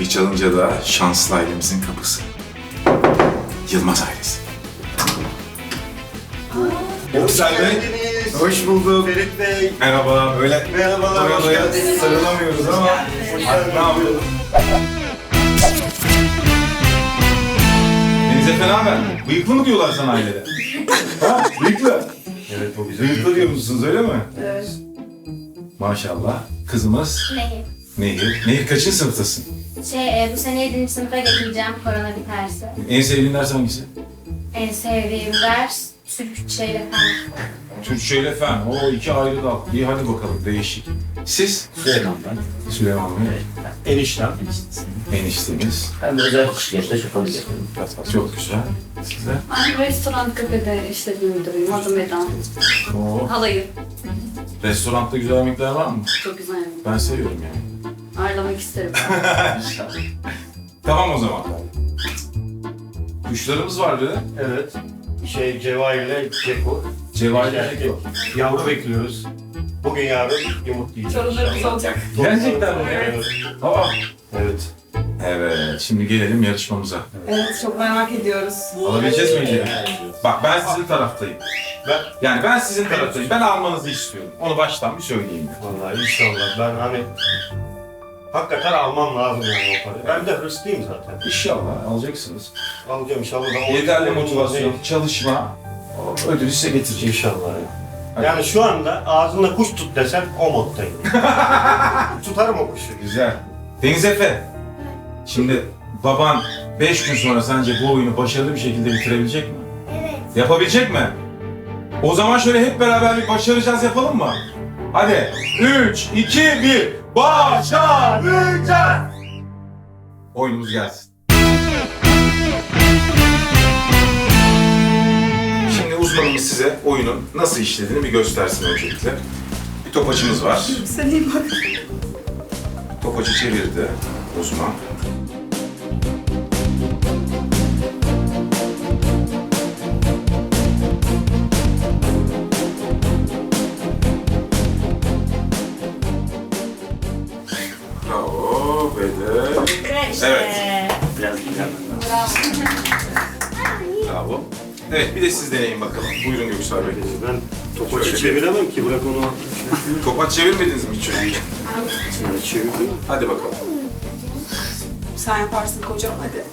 Kapıyı çalınca da şanslı ailemizin kapısı. Yılmaz ailesi. Göksel Bey, hoş bulduk. Ferit Bey. Merhaba, böyle Merhabalar, hoş Doya doya geldiniz. sarılamıyoruz ama hadi ne yapalım? Deniz Efe ne haber? Bıyıklı mı diyorlar sana ailede? ha? Bıyıklı. Evet bu bizim Bıyıklı diyor musunuz öyle mi? Evet. Maşallah. Kızımız Nehir. Nehir. Nehir kaçıncı sınıftasın? Şey, e, bu sene 7. sınıfa geçeceğim korona biterse. En sevdiğin ders hangisi? En sevdiğim ders Türkçe falan. Türkçe ile fen. O iki ayrı dal. İyi hadi bakalım değişik. Siz? Süleyman ben. Süleyman Bey. eniştem. Eniştemiz. Ben de özel kışkırtma şapalık yapıyorum. Çok güzel. Size? Ben restoran kafede işletme müdürüyüm. Adım Eda. Oo. Halayı. Restoranda güzel yemekler var mı? Çok güzel yemek. Ben seviyorum yani. Ağırlamak isterim. Tamam o zaman. Kuşlarımız vardı. Evet. Şey Cevahir ile Ceko. Cevahir Yani Yavru bekliyoruz. Bugün yarın yumurtlayacağız. Sorunlarımız olacak. Gerçekten mi? Evet. Aa. Evet. Evet, şimdi gelelim yarışmamıza. Evet çok merak ediyoruz. Alabileceğiz mi ilgili? Bak ben sizin taraftayım. Ben Yani ben sizin taraftayım. Ben almanızı istiyorum. Onu baştan bir söyleyeyim. vallahi inşallah ben hani hakikaten almam lazım yani o parayı. Ben de hırslıyım zaten. İnşallah alacaksınız. Alacağım inşallah. Ben Yeterli motivasyon, çalışma, ödülü size getirecek. İnşallah. Yani şu anda ağzında kuş tut desem o moddayım. Tutarım o kuşu. Güzel. Deniz Efe, şimdi baban 5 gün sonra sence bu oyunu başarılı bir şekilde bitirebilecek mi? Evet. Yapabilecek mi? O zaman şöyle hep beraber bir başaracağız yapalım mı? Hadi 3, 2, 1, başaracağız! Oyunumuz gelsin. Şimdi uzmanımız size oyunun nasıl işlediğini bir göstersin öncelikle. Bir topacımız var. Sen iyi bak. Topacı çevirdi uzman. İşte. Evet. Biraz ilgilenmem lazım. bravo. Evet bir de siz deneyin bakalım. Buyurun Göksel Bey. Ben topaçı Şöyle çeviremem ki bırak onu. Topaç çevirmediniz mi hiç? Yani çevirdim. Hadi bakalım. Sen yaparsın kocam hadi.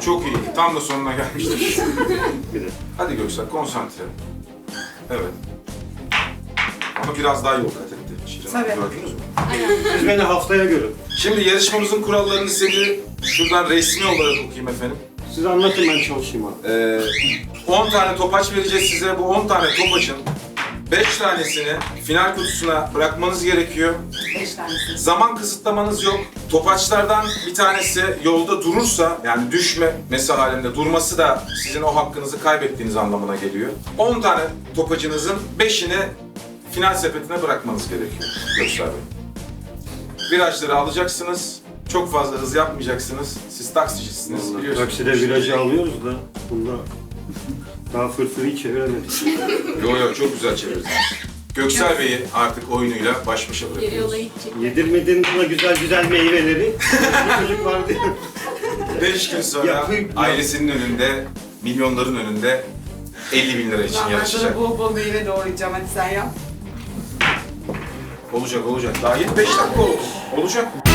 Çok iyi. Tam da sonuna gelmiştik. Bir de. Hadi Göksel konsantre. Evet. Ama biraz daha yol Tabii. Gördünüz mü? Siz beni haftaya görün. Şimdi yarışmamızın kurallarını size şuradan resmi olarak okuyayım efendim. Siz anlatın ben çalışayım abi. Ee, 10 tane topaç vereceğiz size. Bu 10 tane topaçın 5 tanesini final kutusuna bırakmanız gerekiyor. Beş tanesi. Zaman kısıtlamanız yok. Topaçlardan bir tanesi yolda durursa yani düşmemesi halinde durması da sizin o hakkınızı kaybettiğiniz anlamına geliyor. 10 tane topacınızın 5'ini final sepetine bırakmanız gerekiyor Göksel Bey. Virajları alacaksınız. Çok fazla hız yapmayacaksınız. Siz taksicisiniz Vallahi biliyorsunuz. Takside virajı alıyoruz da bunda daha fırfırı çeviremedik. Yo yo çok güzel çevirdiniz. Göksel Bey'i artık oyunuyla baş başa Geri bırakıyoruz. yola gidecek. Yedirmedin buna güzel güzel meyveleri. Bir çocuk vardı. 5 gün sonra Yapayım. ailesinin önünde, milyonların önünde 50 bin lira için Ben yarışacak. sana bol bol meyve doğrayacağım hadi sen yap. Olacak olacak. Daha 25 dakika oldu. Olacak.